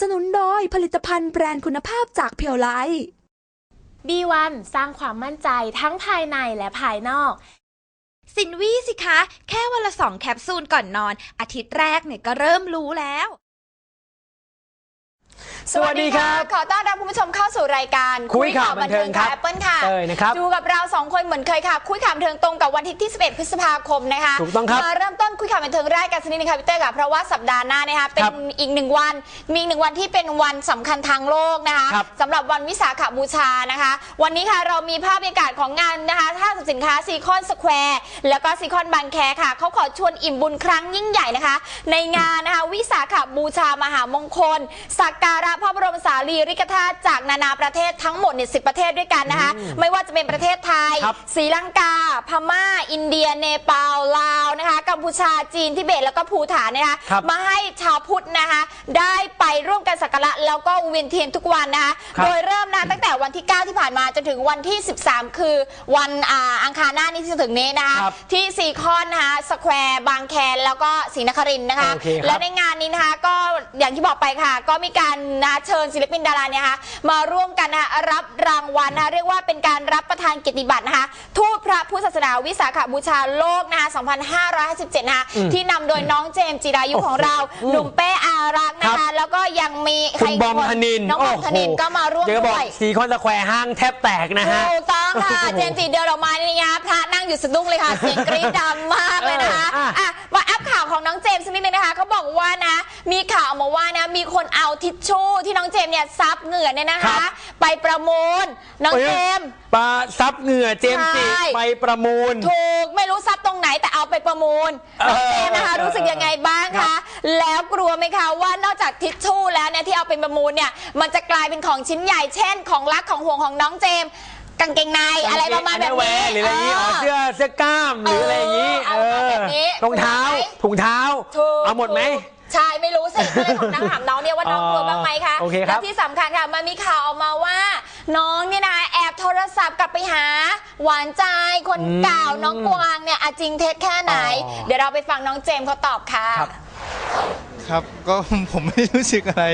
สนุนโดยผลิตภัณฑ์แบรนด์คุณภาพจากเพียวไล B1 สร้างความมั่นใจทั้งภายในและภายนอก สินวี่สิคะ แค่วันละสองแคปซูลก่อนนอน อาทิตย์แรกเนี่ยก็เริ่มรู้แล้ว สวัสดีครับ ขอต้อนรับคุณผู้ชมเข้าสู่รายการคุยข่าวบันเทิงครับแอปเปิลค่ะเต้ยนะครับดูกับเราสองคนเหมือนเคยค่ะ คุยข่าวบันเทิงตรงกับวันอาทิตย์ที่ 11 พฤษภาคมนะคะถูกต้องครับมาเริ่มต้นคุยข่าวบันเทิงแรกกันสักนิดนึงค่ะพี่เต้ยค่ะเพราะว่าสัปดาห์หน้านะคะเป็นครับอีกหนึ่งวันมีอีกหนึ่งวันที่เป็นวันสำคัญทางโลกนะคะครับสำหรับวันวิสาขบูชานะคะ วันนี้ค่ะเรามีภาพบรรยากาศของงานนะคะห้างสรรพสินค้าซีคอนสแควร์แล้วก็ซีคอนบางแคค่ะเขาขอชวนอิ่มบุญครั้งยิ่งใหญ่นะคะ ในงานนะคะวิสาขบูชามหามงคลสักการะพระบรมสารีริกธาตุจากนานาประเทศทั้งหมดเนี่ยสิประเทศด้วยกันนะคะ ไม่ว่าจะเป็นประเทศไทยครับศรีลังกา พม่า อินเดีย เนปาลลาวนะคะ กัมพูชาจีนทิเบตแล้วก็ภูฐานนะคะครับมาให้ชาวพุทธนะคะ ได้ไปร่วมกันสักการะแล้วก็เวียนเทียนทุกวันนะคะครับ โดยเริ่มนะตั้งแต่วันที่ 9 ที่ผ่านมาจนถึงวันที่ 13 คือวันอ่าอังคารหน้านี้ที่จะถึงนี้นะคะ ครับที่ซีคอนนะคะสแควร์บางแคแล้วก็ศรีนครินทร์นะคะ โอเคครับ และในงานนี้นะคะก็อย่างที่บอกไปค่ะ ก็มีการนะเชิญศิลปินดาราเนี่ยนะคะมาร่วมกันนะคะรับรางวัลนะคะเรียกว่าเป็นการรับประทานเกียรติบัตรนะคะทูตพระพุทธศาสนาวิสาขบูชาโลกนะคะ2557นะคะที่นำโดยน้องเจมส์จิรายุของเราอืมหนุ่มเป้อารักษ์นะครัคะบแล้วก็ยังมีใคคุรณอีกบอมคนธนินน้องบอมธนินโโหก็มาร่วมเดี๋ยวด้บอกวยซีคอนสแควร์ห้างแทบแตกนะฮะ ถูกต้องค่ะโอ้โหเจมส์จีเดินออกมานี่นะพระนั่งอยู่สะดุ้งเลยค่ะเสียงกรี๊ดดังมากเลยนะคะเอออะ อะมาอัพข่าวของน้องเจมส์สักนิดนึงนะคะเขาบอกว่านะ มีข่าวออกมาว่านะ มีคนเอาทิชชู่ที่น้องเจมส์เนี่ยซับเหงื่อเนี่ยนะคะไปประมูลน้องอ้ยเจมส์ ปลาซับเหงื่อเจมส์จิใช่ ไปประมูล ถูกไม่รู้ซับตรงไหนแต่เอาไปประมูลเออน้องเจมส์นะคะ เออรู้สึกยังไงบ้างครัคะ บ แล้วกลัวไหมคะว่านอกจากทิชชู่แล้วเนี่ยที่เอาไปประมูลเนี่ยมันจะกลายเป็นของชิ้นใหญ่เช่น ของรักของห่วงของน้องเจมส์กางเกงในอะไรประมาณแบบนี้ หรืออะไรอย่างนี้อ๋อเสื้อเสื้อกล้ามหรืออะไรอย่างนี้เออเอาแบบนี้รองเท้าถูกไหมถุงเท้า ถูกเอาหมดไหมถูก ใช่ไม่รู้สิก็เลยของน้องถามน้องเนี่ยว่าน้องอ๋อกลัวบ้างไหมคะโอเคครับ และที่สำคัญค่ะมันมีข่าวออกมาว่า น้องเนี่ยนะแอบโทรศัพท์กลับไปหา หวานใจคนเก่าน้องกวางเนี่ยอะจริงเท็จแค่ไหน อ๋อ เดี๋ยวเราไปฟังน้องเจมส์เขาตอบค่ะ ครับ ครับก็ ผมไม่ได้รู้สึกอะไร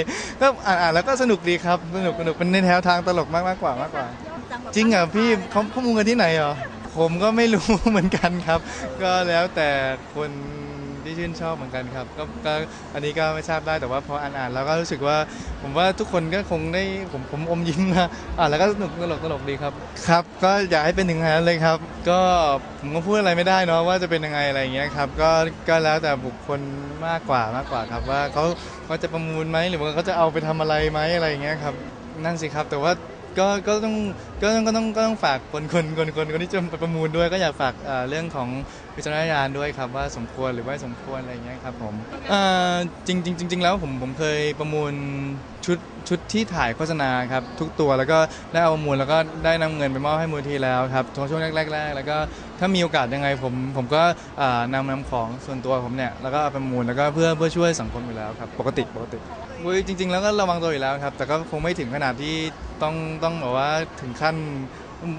ก็อ่านอ่านแล้วก็สนุกดีครับสนุกสนุกเป็นในแนวทางตลกมากมากกว่ามากกว่า จริงเหรอพี่เขาข้อมูลกันที่ไหนเหรอผมก็ไม่รู้ เหมือนกันครับ ก็แล้วแต่คน ที่ชื่นชอบเหมือนกันครับก็ก็อันนี้ก็ไม่ทราบได้แต่ว่าพออ่านอ่านแล้วก็รู้สึกว่าผมว่าทุกคนก็คงได้ผมผมอมยิ้มนะอ่านแล้วก็สนุกตลกตลกดีครับครับ ก็อยากให้เป็นถึงนั้นเลยครับ ก็ผมก็พูดอะไรไม่ได้เนาะว่าจะเป็นยังไงอะไรอย่างเงี้ยครับก็ก็แล้วแต่บุคคลมากกว่ามากกว่าครับว่าเขาเขาจะประมูลไหมหรือว่าเขาจะเอาไปทำอะไรไหมอะไรอย่างเงี้ยครับนั่นสิครับแต่ว่า ก็ก็ต้องก็ต้องก็ต้องก็ต้องฝากคนคนคนคนคนที่จะไปประมูลด้วยก็อยากฝากเอ่อเรื่องของวิจารณญาณด้วยครับว่าสมควรหรือไม่สมควรอะไรอย่างเงี้ยครับผมเอ่อจริงจริงจริงๆแล้วผมผมเคยประมูล ชุดชุดที่ถ่ายโฆษณาครับทุกตัวแล้วก็ได้เอามูลแล้วก็ได้นำเงินไปมอบให้มูลที่แล้วครับช่วงแรกๆแล้วก็ถ้ามีโอกาสยังไงผมผมก็นำนำของส่วนตัวผมเนี่ยแล้วก็เอาไปมูลแล้วก็เพื่อเพื่อช่วยสังคมอยู่แล้วครับปกติปกติอุ๊ยจริง ๆ แล้วก็ระวังตัวอยู่แล้วครับแต่ก็คงไม่ถึงขนาดที่ต้องต้องแบบว่าถึงขั้น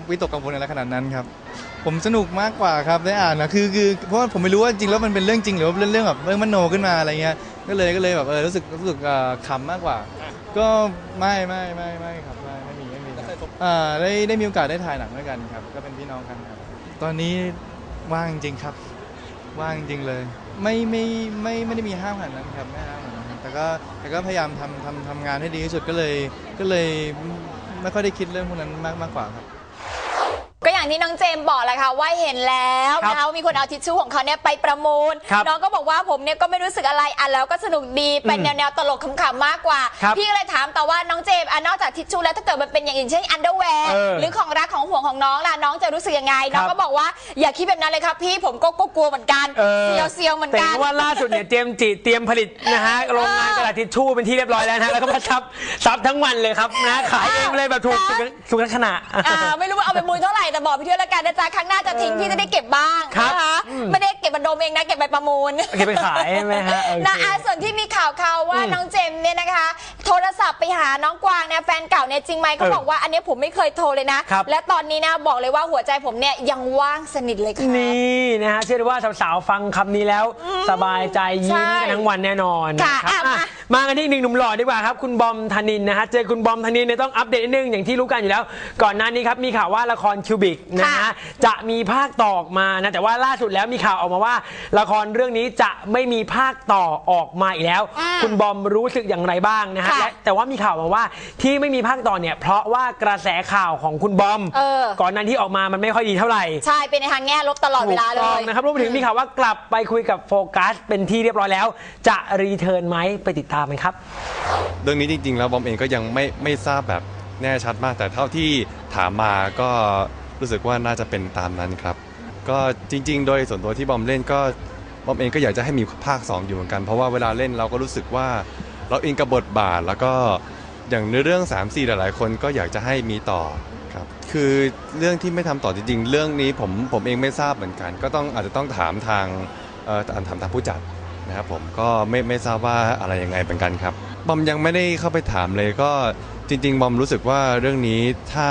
วิตกกังวลอะไรขนาดนั้นครับผมสนุกมากกว่าครับได้อ่านนะคือคือเพราะว่าผมไม่รู้ว่าจริงแล้วมันเป็นเรื่องจริงหรือว่าเป็นเรื่องแบบเรื่องมโนขึ้นมาอะไรเงี้ย ก็เลยก็เลยแบบเออรู้สึกรู้สึกเอ่อขำมากกว่า ก็ไม่ไม่ไม่ไม่ครับไม่ไม่มีไม่มีครับอ่าได้ได้มีโอกาสได้ถ่ายหนังด้วยกันครับ ก็เป็นพี่น้องกันครับตอนนี้ว่างจริงครับ ว่างจริงเลย ไม่ไม่ไม่ไม่ได้มีห้ามขนาดนั้นครับไม่ห้ามขนาดนั้นครับแต่ก็แต่ก็พยายามทำทำทำงานให้ดีที่สุดก็เลย ก็เลยไม่ค่อยได้คิดเรื่องพวกนั้นมากมากกว่าครับก็ อย่างที่น้องเจมส์บอกแหละค่ะว่าเห็นแล้วครับนะคะว่ามีคนเอาทิชชู่ของเขาเนี่ยไปประมูล ครับน้องก็บอกว่าผมเนี่ยก็ไม่รู้สึกอะไรอะแล้วก็สนุกดีเป็นอืมแนวแนวๆตลกขำๆมากกว่า ครับพี่ก็เลยถามต่อว่าน้องเจมส์อะนอกจากทิชชู่แล้วถ้าเกิดมันเป็นอย่างอื่นเช่นอันเดอร์แวร์เออหรือของรักของห่วงของน้องล่ะน้องจะรู้สึกยังไงน้องครับก็บอกว่าอย่าคิดแบบนั้นเลยครับพี่ผมก็กลัวเหมือนกันเออเซียวเซียวๆเหมือนแต่กัน ว่าล่าสุดเนี่ยเจมส์จิเตรียมผลิตนะฮะโรงงานกระดาษทิชชู่เป็นที่เรียบร้อยแล้วนะฮะแล้วก็มาซับซับทั้งวันเลยครับนะขายเองเลยแบบถูกสุขสุขลักษณะ อ่าไม่รู้ว่าเอาไปมูลเท่าไหร่แต่บอกไปเที่ยวแล้วกันนะจ๊ะครั้งหน้าจะทิ้งพี่จะได้เก็บบ้าง ครับ นะคะ อืม ไม่ได้เก็บมาดมเองนะเก็บไปประมูล เก็บไปขายใช่ไหมฮะโอเค นะอะส่วนที่มีข่าวข่าวว่าอืมน้องเจมส์เนี่ยนะคะ โทรศัพท์ไปหาน้องกวางเนี่ยแฟนเก่าเนี่ยจริงไหมเขาเออบอกว่าอันเนี้ยผมไม่เคยโทรเลยนะ ครับ และตอนนี้นะบอกเลยว่าหัวใจผมเนี่ยยังว่างสนิทเลยค่ะนี่นะฮะเชื่อได้ว่าสาวๆฟังคำนี้แล้ว สบายใจยิ้มใช่กันทั้งวันแน่นอนค่ะนะครับอะ อะมามากันที่อีกหนึ่งหนุ่มหล่อดีกว่าครับ คุณบอมธนินนะฮะเจอคุณบอมธนินเนี่ยต้องอัปเดตนิดนึงอย่างที่รู้กันอยู่แล้ว ก่อนหน้านี้ครับมีข่าวว่าละครคิวบิกนะฮะจะมีภาคต่อออกมานะแต่ว่าล่าสุดแล้วมีข่าวออกมาว่าละครเรื่องนี้จะไม่มีภาคต่อออกมาอีกแล้วคุณบอมรู้สึกอย่างไรบ้างนะฮะค่ะและแต่ว่ามีข่าวมาว่าที่ไม่มีภาคต่อเนี่ย เพราะว่ากระแสข่าวของคุณบอม เออ ก่อนหนั้นที่ออกมามันไม่ค่อยดีเท่าไหร่ใช่เป็นในทางแง่ลบตลอดเวลาเลถูกต้องย นะครับรวมไปถึงมีข่าวว่ากลับไปคุยกับโฟกัสเป็นที่เรียบร้อยแล้ว จะรีเทิร์นไหมไปติดตามกันครับ เรื่องนี้จริงๆ แล้วบอมเองก็ยังไม่ไม่ทราบแบบแน่ชัดมาก แต่เท่าที่ถามมาก็รู้สึกว่าน่าจะเป็นตามนั้นครับ ก็จริง ๆ โดยส่วนตัวที่บอมเล่นก็บอมเองก็อยากจะให้มีภาค 2 อยู่เหมือนกัน เพราะว่าเวลาเล่นเราก็รู้สึกว่าเราอินกับบทบาทแล้วก็อย่างในเรื่อง 3 4 หลายๆ คนก็อยากจะให้มีต่อครับคือเรื่องที่ไม่ทำต่อจริง ๆ เรื่องนี้ผมผมเองไม่ทราบเหมือนกัน ก็ต้องอาจจะต้องถามทางเอ่อถามถามทางผู้จัดนะครับผมก็ไม่ไม่ทราบว่าอะไรยังไงเหมือนกันครับบอมยังไม่ได้เข้าไปถามเลยก็จริง ๆ บอมรู้สึกว่าเรื่องนี้ถ้า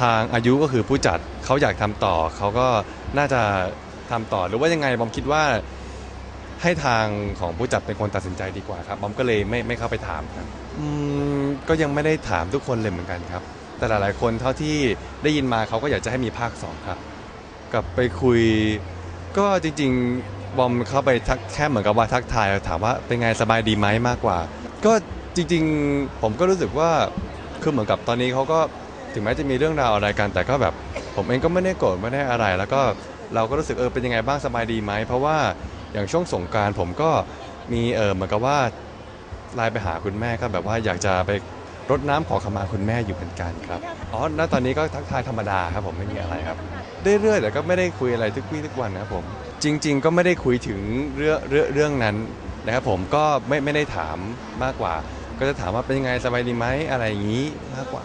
ทางอายุก็คือผู้จัดเขาอยากทำต่อเขาก็น่าจะทำต่อหรือว่ายังไงบอมคิดว่าให้ทางของผู้จัดเป็นคนตัดสินใจดีกว่าครับบอมก็เลยไม่ไม่เข้าไปถามครับอืมก็ยังไม่ได้ถามทุกคนเลยเหมือนกันครับ แต่หลายๆคนเท่าที่ได้ยินมาเขาก็อยากจะให้มีภาคสองครับกลับไปคุย ก็จริง ๆ บอมเข้าไปทักแค่เหมือนกับว่าทักทายถามว่าเป็นไงสบายดีไหมมากกว่า ก็จริง ๆ ผมก็รู้สึกว่าคือเหมือนกับตอนนี้เขาก็ ถึงแม้จะมีเรื่องราวอะไรกันแต่ก็แบบ ผมเองก็ไม่ได้โกรธไม่ได้อะไร แล้วก็เราก็รู้สึกเออเป็นยังไงบ้างสบายดีไหมเพราะว่าอย่างช่วงสงกรารผมก็มีเออเหมือนกับว่าไลน์ไปหาคุณแม่ก็แบบว่าอยากจะไปรดน้ำขอขมาคุณแม่อยู่เหมือนกันครับอ๋อณตอนนี้ก็ทักทายธรรมดาครับผมไม่มีอะไรครับ เรื่อยๆแต่ก็ไม่ได้คุยอะไรทุกวี่ทุกวันนะครับผม จริง ๆ ก็ไม่ได้คุยถึงเรื่องเรื่องเรื่องนั้นนะครับผมก็ไม่ไม่ได้ถามมากกว่า ก็จะถามว่าเป็นยังไงสบายดีไหมอะไรอย่างนี้มากกว่า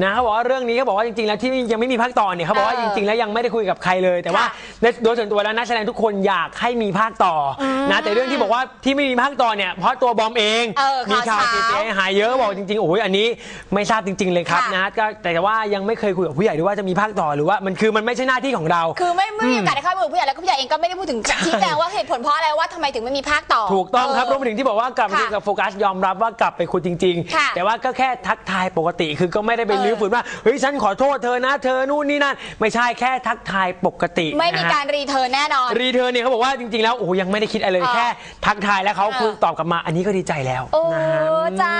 นะเขาบอกว่าเรื่องนี้เขาบอกว่าจริงๆแล้วที่ยังไม่มีภาคต่อเนี่ยเขาบอกว่าเอจอริงๆแล้วยังไม่ได้คุยกับใครเลย แต่ว่าค่ะในโดยส่วนตัวแล้วนักแสดงทุกคนอยากให้มีภาคต่ออนะแต่เรื่องที่บอกว่าที่ไม่มีภาคต่อเนี่ยเพราะตัวบอมเองเออมีข่าวข่าวเสีเช้ายหายเยอะบอกจริงๆโอ้ยอันนี้ไม่ทราบจริง ๆเลยครับค่ะนะก็แต่ว่ายังไม่เคยคุยกับผู้ใหญ่ด้วยว่าจะมีภาคต่อหรือว่ามันคือมันไม่ใช่หน้าที่ของเรา คือไม่ไม่มีโอกาสได้เข้าไปคุยกับผู้ใหญ่แล้วก็ผู้ใหญ่เองก็ไม่ได้พูดถึงชี้แจงว่าเหตุผลเพราะอะไรว่าทำไมถึงไม่มีภาคต่อ ถูกต้องครับเรวมไปถึงที่บอกว่ากลับมาค่ะคุยกับโฟกัสยอมรับว่ากลับไปคุยจริงค่ะๆแต่ว่าก็แค่ทักทายปกติคือก็ไม่ได้ไปเออลื้อฝืนว่าเฮ้ยฉันขอโทษเธอนะเธอนู่นนี่นั่นไม่ใช่แค่ทักทายปกติไม่มีนะฮะ การรีเทิร์นแน่นอน รีเทิร์นเนี่ยเขาบอกว่าจริงๆแล้วโอ้โหยังไม่ได้คิดอะไรเลยเออแค่ทักทายแล้วเขาเออ คุยตอบกลับมาอันนี้ก็ดีใจแล้วโอ้นะฮะ จ้า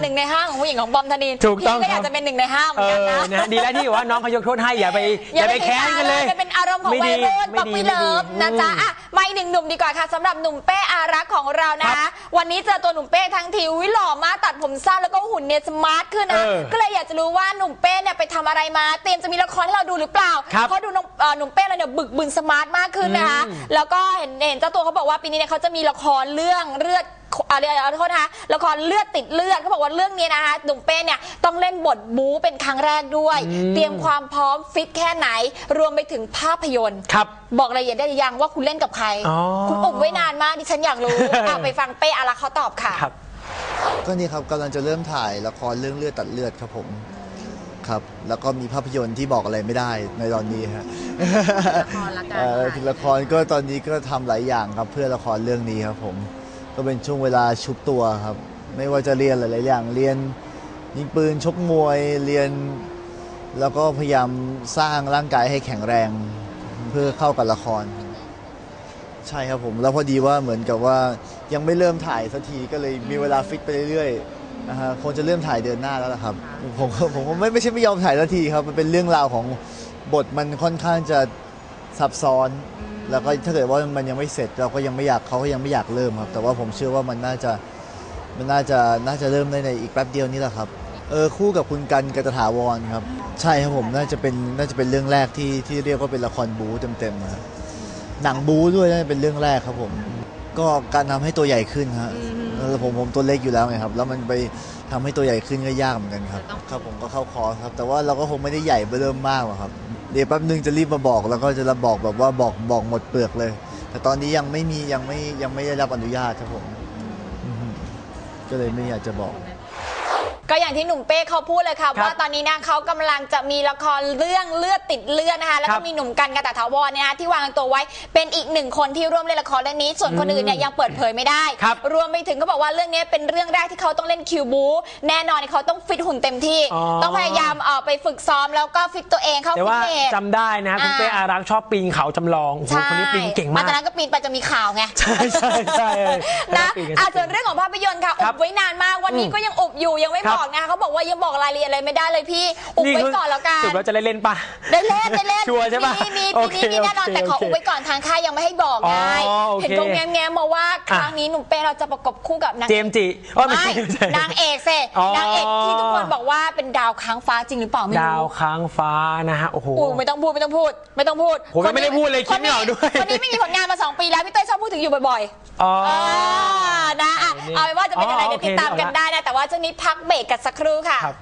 หนึ่งในห้าของผู้หญิงของบอมธนินถูกต้องพี่ก็อยาครักบ จะเป็นหนึ่งในห้าเหมืเออนกันอนะ นะดีแล้วที่บอกว่าน้องเขายกโทษให้อย่าไปอย่าไปแค้นกันเลยมันเป็นอารมณ์ของไม่วัดียรุ่นไม่ป๊อปดีปี้ไม่เลิดีฟนะจ๊ะอืม อะมาอีกหนึ่งหนุ่มดีกว่าค่ะสำหรับหนุ่มเป้อารักษ์ของเรานะ ครับวันนี้เจอตัวหนุ่มเป้ทั้งทีวิหล่อมากตัดผมสั้นแล้วก็หุ่นเนี่ยสมาร์ทขึ้นนะ เออก็เลยอยากจะรู้ว่าหนุ่มเป้เนี่ยไปทำอะไรมา เตรียมจะมีละครให้เราดูหรือเปล่า ครับเพราะดูน้องเอ่อหนุ่มเป้เราเนี่ยบึกบึนสมาร์ทมากขึ้นนะคะ อืมแล้วก็เห็นเห็นเจ้าตัวเขาบอกว่าปีนี้เนี่ยเขาจะมีละครเรื่องเลือดอะไรเอาโทษนะคะละครเลือดติดเลือดเขาบอกว่าเรื่องนี้นะคะหนุ่มเป้เนี่ยต้องเล่นบทบู๊เป็นครั้งแรกด้วยเตรียมความพร้อมฟิตแค่ไหน รวมไปถึงภาพยนตร์ ครับ บอกรายละเอียดได้หรือยังว่าคุณเล่นกับใคร อ๋อ คุณอุบไว้นานมากดิฉันอยากรู้อะไปฟังเป้อารักษ์เขาตอบค่ะ ครับ ก็นี่ครับกำลังจะเริ่มถ่ายละครเรื่องเลือดตัดเลือดครับผม ครับ แล้วก็มีภาพยนตร์ที่บอกอะไรไม่ได้ในตอนนี้ฮะละครละกันละครก็ตอนนี้ก็ทำหลายอย่างครับเพื่อละครเรื่องนี้ครับผม ก็เป็นช่วงเวลาชุบตัวครับ ไม่ว่าจะเรียนหลาย ๆ อย่างเรียนยิงปืนชกมวยเรียน แล้วก็พยายามสร้างร่างกายให้แข็งแรงเพื่อเข้ากับละคร ใช่ครับผม แล้วพอดีว่าเหมือนกับว่ายังไม่เริ่มถ่ายสักทีก็เลยมีเวลาฟิตไปเรื่อยๆ นะฮะคงจะเริ่มถ่ายเดือนหน้าแล้วล่ะครับ ผมก็ผมก็ไม่ไม่ใช่ไม่ยอมถ่ายสักทีครับ มันเป็นเรื่องราวของบทมันค่อนข้างจะซับซ้อน แล้วก็ถ้าเกิดว่ามันยังไม่เสร็จเราก็ยังไม่อยากเขาก็ยังไม่อยากเริ่มครับ แต่ว่าผมเชื่อว่ามันน่าจะมันน่าจะน่าจะเริ่มได้ในอีกแป๊บเดียวนี้แหละครับ เออคู่กับคุณกันกัตถาวรครับ ใช่ครับผมน่าจะเป็นน่าจะเป็นเรื่องแรกที่ที่เรียกว่าเป็นละครบู๊เต็มๆนะครับหนังบู๊ด้วยน่าจะเป็นเรื่องแรกครับผม ก็การทำให้ตัวใหญ่ขึ้นฮะ เออผมผมตัวเล็กอยู่แล้วไงครับ แล้วมันไปทำให้ตัวใหญ่ขึ้นก็ยากเหมือนกันครับ ครับผมก็เข้าคอร์สครับ แต่ว่าเราก็คงไม่ได้ใหญ่เริ่มมากหรอกครับ เดี๋ยวแป๊บนึงจะรีบมาบอกแล้วก็จะบอกแบบว่าบอกบอกหมดเปลือกเลย แต่ตอนนี้ยังไม่มียังไม่ยังไม่ได้รับอนุญาตครับผมอือฮึก็เลยไม่อยากจะบอก ก็อย่างที่หนุ่มเป้เขาพูดเลยค่ะครับว่าตอนนี้นะเขากำลังจะมีละครเรื่องเลือดติดเลือดนะคะ แล้วครัก็บมีหนุ่มกันกตถาวรเนี่ยนะที่วางตัวไว้เป็นอีกหนึ่งคนที่ร่วมเล่นละครเรื่องนี้ ส่วนคนอื่นเนี่ยยังเปิดเผยไม่ได้ ครับรวมไปถึงก็บอกว่าเรื่องนี้เป็นเรื่องแรกที่เขาต้องเล่นคิวบูแน่นอนเขาต้องฟิตหุ่นเต็มที่ อ๋อ ต้องพยายามเออกไปฝึกซ้อมแล้วก็ฟิตตัวเองเข้าแต่ฟิตว่าเนส จำได้นะคุณอ่า เป้อารักษ์ชอบปีนเขาจำลองโอ้โหใช่คนนี้ปีนเก่งมากตอนนั้นก็ปีนไปจะมีข่าวไง ใช่ใช่ใช่นะปีกัอะส่วนเรื่องของภาพยนตร์ค่ะคอุรับบไว้นานมาก วันนี้อืมก็ยังอุบอยู่ยังไม่ครับบอกนะคะเขาบอกว่ายังบอกรายละเอียดอะไรไม่ได้เลยพี่ อุบไว้ก่อนแล้วกันสุดแล้วจะได้เล่นปะได้เล่นได้เล่นชัวร์ใช่ปะมีมีโอปีเคนี้มีแน่นอนโอเคแต่ขอโอเคอุบไว้ก่อนทางค่ายยังไม่ให้บอกไงอ๋อโอเคเห็นเขาแง้มๆมาว่าครั้งนี้หนุ่มเป้เราจะประกบคู่กับนางเจมส์จิอ๋อไม่ไม่ใช่ไม่ใช่นางเอกเซอ๋อนางเอกที่ทุกคนบอกว่าเป็นดาวค้างฟ้าจริงหรือเปล่าไม่ดาวรู้ค้างฟ้านะฮะโอ้โหอู้ไม่ต้องพูดไม่ต้องพูด ไม่ต้องพูดผมยังไม่ได้พูดเลยคิดไม่ออกด้วยคนนี้ไม่มีผลงานมาสองปีแล้วพี่เต้ยชอบพูดถึงอยู่บ่อยๆอ๋ออ่านะอะเอาเป็นว่าจะเป็นอะไรอ๋อเดี๋ยวติดตามโอเคกันได้นะแต่ว่าช่วงนี้พักเบรกกันสักครู่ค่ะ ครับ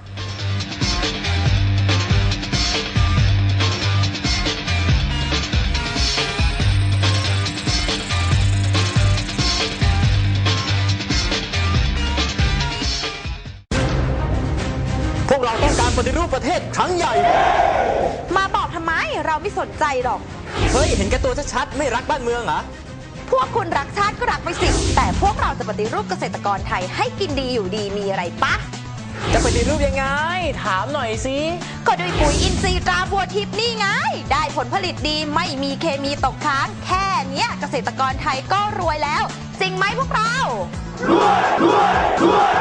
พวกเราต้องการปฏิรูปประเทศครั้งใหญ่ มาบอกทำไมเราไม่สนใจหรอก เฮ้ย เห็นแก่ตัวชัดๆ ไม่รักบ้านเมืองเหรอ พวกคุณรักชาติก็รักไปสิ แต่พวกเราจะปฏิรูปเกษตรกรไทยให้กินดีอยู่ดีมีอะไรปะ จะปฏิรูปยังไง ถามหน่อยสิ ก็ด้วยปุ๋ยอินทรีย์ตราบัวทิพย์นี่ไง ได้ผลผลิตดีไม่มีเคมีตกค้าง แค่เนี้ยเกษตรกรไทยก็รวยแล้ว จริงไหมพวกเรา รวยรวยรวย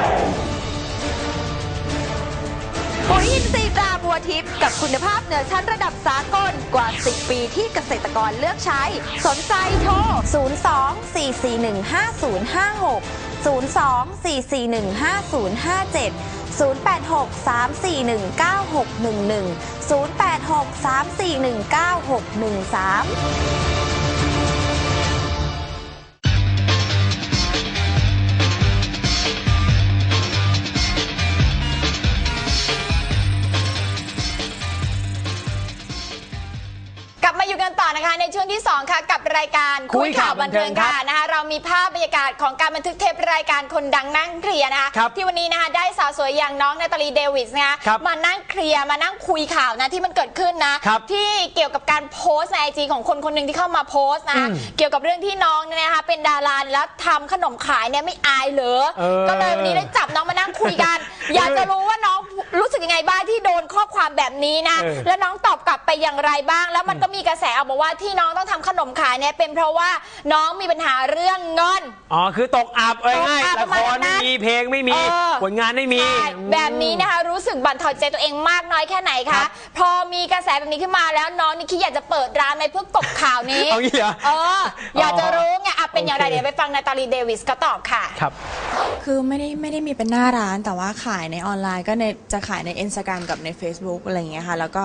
ปุ๋ยอินทรีย์ตราบัวทิพย์กับคุณภาพเหนือชั้นระดับสากลกว่า 10 ปีที่เกษตรกรเลือกใช้ สนใจโทร 02-441-5056 02-441-9611 0863419613ก 0863419611 0863419613 วงที่ 2 ค่ะ กับรายการคุยข่าวบันเทิงครับค่ะนะคะ เรามีภาพบรรยากาศของการบันทึกเทปรายการคนดังนั่งเคลียร์นะคะครับที่วันนี้นะคะได้สาวสวยอย่างน้องนาตาลีเดวิสนะคะครับมานั่งเคลียร์มานั่งคุยข่าวนะที่มันเกิดขึ้นนะครับที่เกี่ยวกับการโพสต์ในไอจีของคนคนหนึ่งที่เข้ามาโพสต์นะอืมเกี่ยวกับเรื่องที่น้องเนี่ยนะคะเป็นดาราแล้วทำขนมขายเนี่ยไม่อายเหรอเออก็เลยวันนี้ได้จับน้องมานั่งคุยกัน อยากจะรู้ว่าน้องรู้สึกยังไงบ้างที่โดนข้อความแบบนี้นะเออแล้วน้องตอบกลับไปอย่างไรบ้าง แล้วมันก็มีกระแสออกมาว่าที่น้องต้องทำขนมขายเนี่ยเป็นเพราะว่าน้องมีปัญหาเรื่องเงิน อ๋อ คือตกอับเอ้ยง่ายตกอับละประคมาณรนั้ไม่น มีเพลงไม่มี เออผลงานไม่มี ใช่แบบนี้นะคะรู้สึกบั่นทอนใจตัวเองมากน้อยแค่ไหนครัคะ บ พอมีกระแสแบบนี้ขึ้นมาแล้วน้องนี่คิดอยากจะเปิดร้านในเพื่อกบข่าวนี้ เอางี้เหรอ เออ อยากจะรู้ไงอะเป็นอย่างไรโอเค เดี๋ยวไปฟังนาตาลีเดวิสก็ตอบค่ะ ครับ คือไม่ได้ไม่ได้มีเป็นหน้าร้านแต่ว่าขายในออนไลน์ก็ในจะขายใน Instagram กับใน Facebook อะไรอย่างเงี้ยค่ะ แล้วก็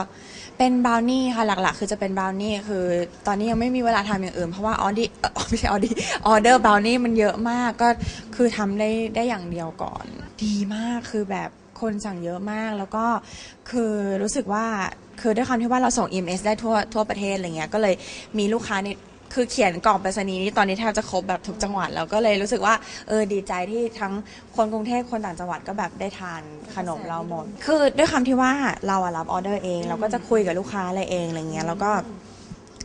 เป็นบราวนี่ค่ะหลักๆ คือจะเป็นบราวนี่คือตอนนี้ยังไม่มีเวลาทำอย่างอื่น เพราะว่าออดี้ไม่ใช่ออดี้ออเดอร์บราวนี่มันเยอะมากก็คือทำได้ได้อย่างเดียวก่อน ดีมากคือแบบคนสั่งเยอะมากแล้วก็คือรู้สึกว่าคือด้วยความที่ว่าเราส่ง EMS ได้ทั่วทั่วประเทศอะไรเงี้ยก็เลยมีลูกค้าในคือเขียนกล่องไปรษณีย์นี้ตอนนี้แทบจะครบแบบทุกจังหวัดแล้วก็เลยรู้สึกว่าเออดีใจที่ทั้งคนกรุงเทพคนต่างจังหวัดก็แบบได้ทานขนมเราหมด คือด้วยคำที่ว่าเราอะรับออเดอร์เอง เราก็จะคุยกับลูกค้าอะไรเองอะไรเงี้ยแล้วก็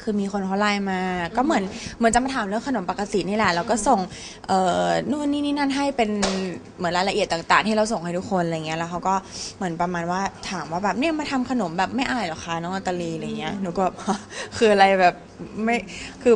คือมีคนเขาไลน์มา ก็เหมือนเหมือนจะมาถามเรื่องขนมปกตินี่แหละ แล้วก็ส่งเอ่อนู่นนี่นี่นั่นให้เป็นเหมือนรายละเอียดต่าง ๆ ที่เราส่งให้ทุกคนอะไรเงี้ยแล้วเขาก็เหมือนประมาณว่าถามว่าแบบเนี่ยมาทำขนมแบบไม่อายเหรอคะน้องอัตลีอะไรเงี้ยหนูก็แบบ คืออะไรแบบไม่คือไม่